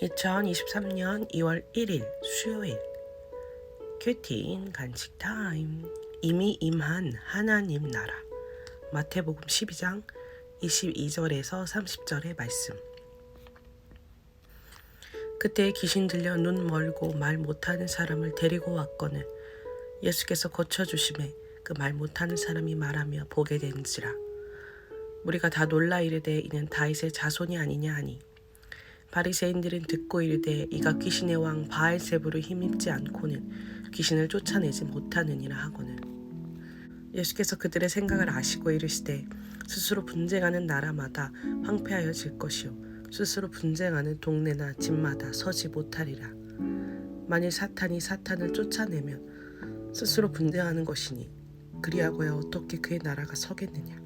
2023년 2월 1일 수요일. 큐틴 간식 타임. 이미 임한 하나님 나라. 마태복음 12장 22절에서 30절의 말씀. 그때 귀신 들려 눈 멀고 말 못하는 사람을 데리고 왔거늘 예수께서 고쳐주심에 그 말 못하는 사람이 말하며 보게 된지라. 우리가 다 놀라 이르되 이는 다윗의 자손이 아니냐 하니 바리새인들은 듣고 이르되 이가 귀신의 왕 바알세부를 힘입지 않고는 귀신을 쫓아내지 못하느니라 하거늘. 예수께서 그들의 생각을 아시고 이르시되 스스로 분쟁하는 나라마다 황폐하여 질 것이요 스스로 분쟁하는 동네나 집마다 서지 못하리라. 만일 사탄이 사탄을 쫓아내면 스스로 분쟁하는 것이니 그리하고야 어떻게 그의 나라가 서겠느냐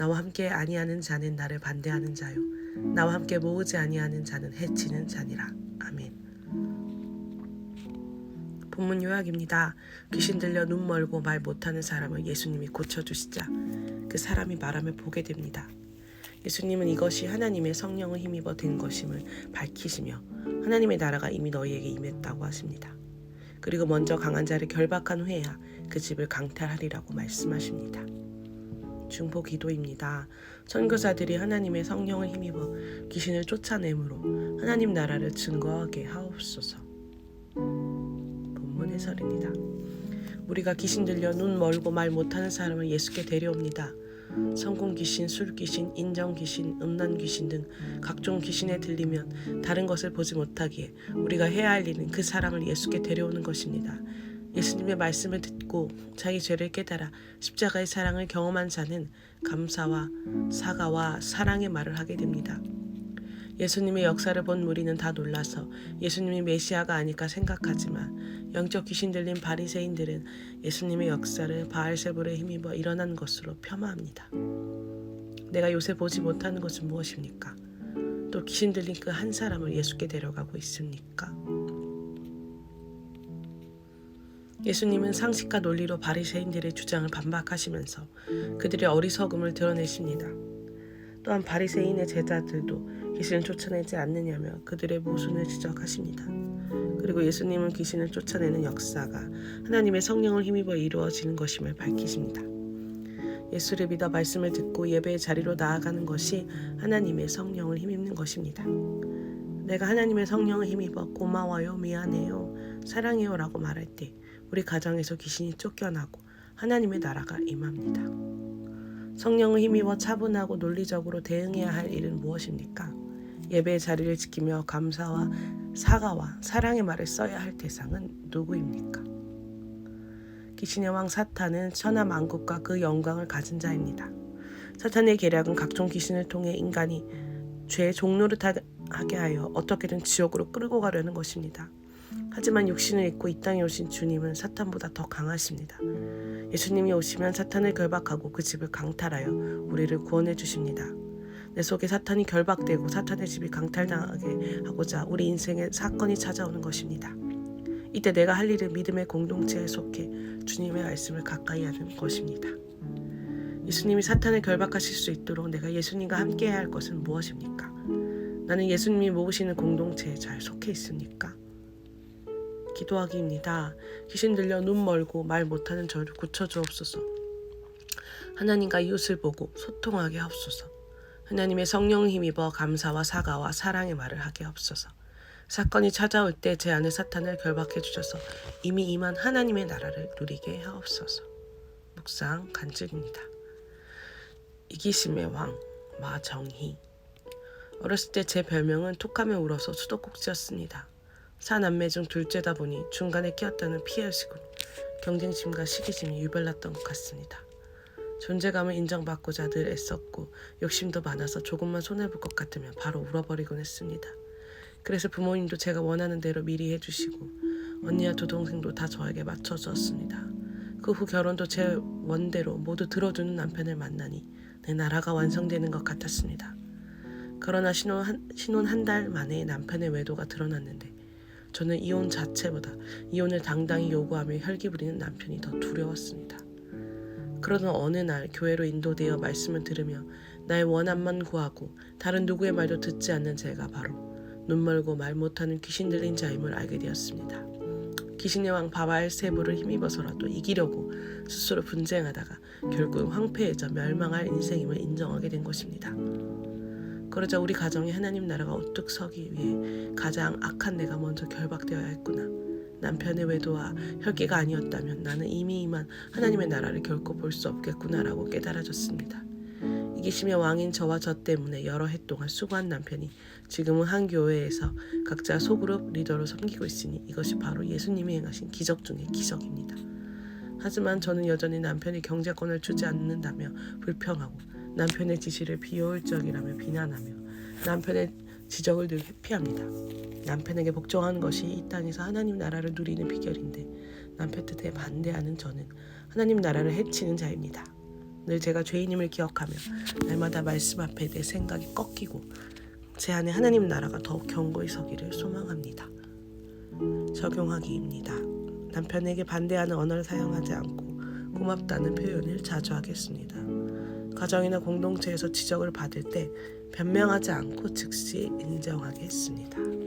나와 함께 아니하는 자는 나를 반대하는 자요. 나와 함께 모으지 아니하는 자는 해치는 자니라. 아멘. 본문 요약입니다. 귀신 들려 눈 멀고 말 못하는 사람을 예수님이 고쳐주시자 그 사람이 말하며 보게 됩니다. 예수님은 이것이 하나님의 성령을 힘입어 된 것임을 밝히시며 하나님의 나라가 이미 너희에게 임했다고 하십니다. 그리고 먼저 강한 자를 결박한 후에야 그 집을 강탈하리라고 말씀하십니다. 중보 기도입니다. 선교사들이 하나님의 성령을 힘입어 귀신을 쫓아내므로 하나님 나라를 증거하게 하옵소서. 본문 해설입니다. 우리가 귀신 들려 눈 멀고 말 못하는 사람을 예수께 데려옵니다. 성공 귀신, 술 귀신, 인정 귀신, 음란 귀신 등 각종 귀신에 들리면 다른 것을 보지 못하기에 우리가 해야 할 일은 그 사람을 예수께 데려오는 것입니다. 예수님의 말씀을 듣고 자기 죄를 깨달아 십자가의 사랑을 경험한 자는 감사와 사과와 사랑의 말을 하게 됩니다. 예수님의 역사를 본 무리는 다 놀라서 예수님이 메시아가 아닐까 생각하지만 영적 귀신 들린 바리새인들은 예수님의 역사를 바알세불에 힘입어 일어난 것으로 폄하합니다. 내가 요새 보지 못하는 것은 무엇입니까? 또 귀신 들린 그 한 사람을 예수께 데려가고 있습니까? 예수님은 상식과 논리로 바리새인들의 주장을 반박하시면서 그들의 어리석음을 드러내십니다. 또한 바리새인의 제자들도 귀신을 쫓아내지 않느냐며 그들의 모순을 지적하십니다. 그리고 예수님은 귀신을 쫓아내는 역사가 하나님의 성령을 힘입어 이루어지는 것임을 밝히십니다. 예수를 믿어 말씀을 듣고 예배의 자리로 나아가는 것이 하나님의 성령을 힘입는 것입니다. 내가 하나님의 성령을 힘입어 고마워요, 미안해요, 사랑해요라고 말할 때 우리 가정에서 귀신이 쫓겨나고 하나님의 나라가 임합니다. 성령을 힘입어 차분하고 논리적으로 대응해야 할 일은 무엇입니까? 예배의 자리를 지키며 감사와 사과와 사랑의 말을 써야 할 대상은 누구입니까? 귀신의 왕 사탄은 천하 만국과 그 영광을 가진 자입니다. 사탄의 계략은 각종 귀신을 통해 인간이 죄의 종노릇하게 하여 어떻게든 지옥으로 끌고 가려는 것입니다. 하지만 육신을 입고 이 땅에 오신 주님은 사탄보다 더 강하십니다. 예수님이 오시면 사탄을 결박하고 그 집을 강탈하여 우리를 구원해 주십니다. 내 속에 사탄이 결박되고 사탄의 집이 강탈당하게 하고자 우리 인생에 사건이 찾아오는 것입니다. 이때 내가 할 일은 믿음의 공동체에 속해 주님의 말씀을 가까이 하는 것입니다. 예수님이 사탄을 결박하실 수 있도록 내가 예수님과 함께해야 할 것은 무엇입니까? 나는 예수님이 모으시는 공동체에 잘 속해 있습니까? 기도하기입니다. 귀신 들려 눈 멀고 말 못하는 저를 고쳐주옵소서. 하나님과 이웃을 보고 소통하게 하옵소서. 하나님의 성령을 힘입어 감사와 사과와 사랑의 말을 하게 하옵소서. 사건이 찾아올 때 제 안에 사탄을 결박해 주셔서 이미 임한 하나님의 나라를 누리게 하옵소서. 묵상 간증입니다. 이기심의 왕 마정희 어렸을 때 제 별명은 톡하며 울어서 수도꼭지였습니다. 사남매 중 둘째다 보니 중간에 끼었다는 피해의식으로 경쟁심과 시기심이 유별났던 것 같습니다. 존재감을 인정받고자 늘 애썼고 욕심도 많아서 조금만 손해볼 것 같으면 바로 울어버리곤 했습니다. 그래서 부모님도 제가 원하는 대로 미리 해주시고 언니와 두 동생도 다 저에게 맞춰주었습니다. 그 후 결혼도 제 원대로 모두 들어주는 남편을 만나니 내 나라가 완성되는 것 같았습니다. 그러나 신혼 한, 신혼 한 달 만에 남편의 외도가 드러났는데 저는 이혼 자체보다 이혼을 당당히 요구하며 혈기 부리는 남편이 더 두려웠습니다. 그러던 어느 날 교회로 인도되어 말씀을 들으며 나의 원함만 구하고 다른 누구의 말도 듣지 않는 제가 바로 눈 멀고 말 못하는 귀신 들린 자임을 알게 되었습니다. 귀신의 왕 바알세부를 힘입어서라도 이기려고 스스로 분쟁하다가 결국 황폐해져 멸망할 인생임을 인정하게 된 것입니다. 그러자 우리 가정에 하나님 나라가 우뚝 서기 위해 가장 악한 내가 먼저 결박되어야 했구나. 남편의 외도와 혈기가 아니었다면 나는 이미 이만 하나님의 나라를 결코 볼 수 없겠구나라고 깨달아졌습니다. 이기심의 왕인 저와 저 때문에 여러 해 동안 수고한 남편이 지금은 한 교회에서 각자 소그룹 리더로 섬기고 있으니 이것이 바로 예수님이 행하신 기적 중의 기적입니다. 하지만 저는 여전히 남편이 경제권을 주지 않는다며 불평하고 남편의 지시를 비효율적이라며 비난하며 남편의 지적을 늘 회피합니다. 남편에게 복종하는 것이 이 땅에서 하나님 나라를 누리는 비결인데 남편 뜻에 반대하는 저는 하나님 나라를 해치는 자입니다. 늘 제가 죄인임을 기억하며 날마다 말씀 앞에 내 생각이 꺾이고 제 안에 하나님 나라가 더욱 견고히 서기를 소망합니다. 적용하기입니다. 남편에게 반대하는 언어를 사용하지 않고 고맙다는 표현을 자주 하겠습니다. 가정이나 공동체에서 지적을 받을 때 변명하지 않고 즉시 인정하겠습니다.